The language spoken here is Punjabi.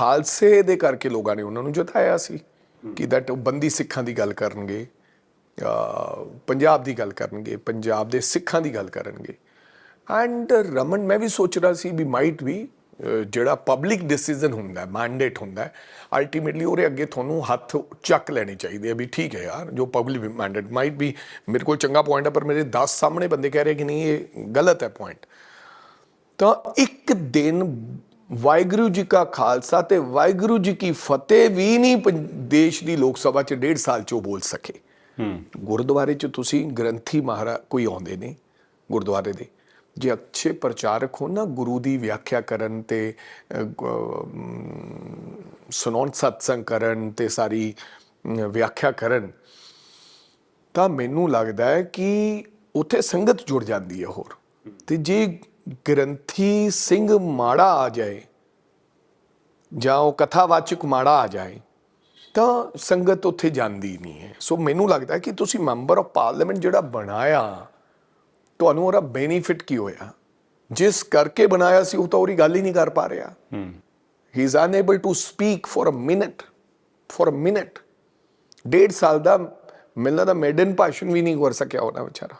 ਖਾਲਸੇ ਦੇ ਕਰਕੇ ਲੋਕਾਂ ਨੇ ਉਹਨਾਂ ਨੂੰ ਜਤਾਇਆ ਸੀ ਕਿ ਦੈਟ ਬੰਦੀ ਸਿੱਖਾਂ ਦੀ ਗੱਲ ਕਰਨਗੇ ਪੰਜਾਬ ਦੀ ਗੱਲ ਕਰਨਗੇ, ਪੰਜਾਬ ਦੇ ਸਿੱਖਾਂ ਦੀ ਗੱਲ ਕਰਨਗੇ। ਐਂਡ ਰਮਨ, ਮੈਂ ਵੀ ਸੋਚ ਰਿਹਾ ਸੀ ਵੀ ਮਾਈਟ ਵੀ ਜਿਹੜਾ ਪਬਲਿਕ ਡਿਸੀਜਨ ਹੁੰਦਾ ਹੈ ਮੈਂਡੇਟ ਹੁੰਦਾ ਹੈ ਅਲਟੀਮੇਟਲੀ ਉਹਦੇ ਅੱਗੇ ਤੁਹਾਨੂੰ ਹੱਥ ਚੱਕ ਲੈਣੇ ਚਾਹੀਦੇ ਆ ਵੀ ਠੀਕ ਹੈ ਯਾਰ, ਜੋ ਪਬਲਿਕ ਮੈਂਡੇਟ ਮਾਈਟ ਵੀ ਮੇਰੇ ਕੋਲ ਚੰਗਾ ਪੁਆਇੰਟ ਹੈ ਪਰ ਮੇਰੇ 10 ਸਾਹਮਣੇ ਬੰਦੇ ਕਹਿ ਰਹੇ ਕਿ ਨਹੀਂ, ਇਹ ਗਲਤ ਹੈ ਪੁਆਇੰਟ ਤਾਂ ਇੱਕ ਦਿਨ ਵਾਹਿਗੁਰੂ ਜੀ ਕਾ ਖਾਲਸਾ ਤੇ ਵਾਹਿਗੁਰੂ ਜੀ ਕੀ ਫਤਿਹ ਵੀ ਨਹੀਂ ਦੇਸ਼ ਦੀ ਲੋਕ ਸਭਾ ਚ ਡੇਢ ਸਾਲ ਚ ਬੋਲ ਸਕੇ। ਗੁਰਦੁਆਰੇ ਚ ਤੁਸੀਂ ਗ੍ਰੰਥੀ ਮਹਾਰਾ ਕੋਈ ਆਉਂਦੇ ਨੇ ਗੁਰਦੁਆਰੇ ਦੇ ਜੇ ਅੱਛੇ ਪ੍ਰਚਾਰਕ ਹੋਣ ਨਾ ਗੁਰੂ ਦੀ ਵਿਆਖਿਆ ਕਰਨ ਤੇ ਸੁਣਾਉਣ ਸਤਸੰਗ ਕਰਨ ਤੇ ਸਾਰੀ ਵਿਆਖਿਆ ਕਰਨ ਤਾਂ ਮੈਨੂੰ ਲੱਗਦਾ ਹੈ ਕਿ ਉੱਥੇ ਸੰਗਤ ਜੁੜ ਜਾਂਦੀ ਹੈ ਹੋਰ। ਤੇ ਜੇ ਗ੍ਰੰਥੀ ਸਿੰਘ ਮਾੜਾ ਆ ਜਾਏ ਜਾਂ ਉਹ ਕਥਾਵਾਚਕ ਮਾੜਾ ਆ ਜਾਏ ਤਾਂ ਸੰਗਤ ਉੱਥੇ ਜਾਂਦੀ ਨਹੀਂ ਹੈ। ਸੋ ਮੈਨੂੰ ਲੱਗਦਾ ਕਿ ਤੁਸੀਂ ਮੈਂਬਰ ਆਫ ਪਾਰਲੀਮੈਂਟ ਜਿਹੜਾ ਬਣਾਇਆ ਤੁਹਾਨੂੰ ਉਹਦਾ ਬੈਨੀਫਿਟ ਕੀ ਹੋਇਆ? ਜਿਸ ਕਰਕੇ ਬਣਾਇਆ ਸੀ ਉਹ ਤਾਂ ਉਹਦੀ ਗੱਲ ਹੀ ਨਹੀਂ ਕਰ ਪਾ ਰਿਹਾ। He. Is unable to speak for a minute for a minute ਡੇਢ ਸਾਲ ਦਾ ਮੈਨੂੰ ਲੱਗਦਾ ਮੇਡਨ ਭਾਸ਼ਣ ਵੀ ਨਹੀਂ ਕਰ ਸਕਿਆ ਉਹਨਾਂ ਵਿਚਾਰਾ।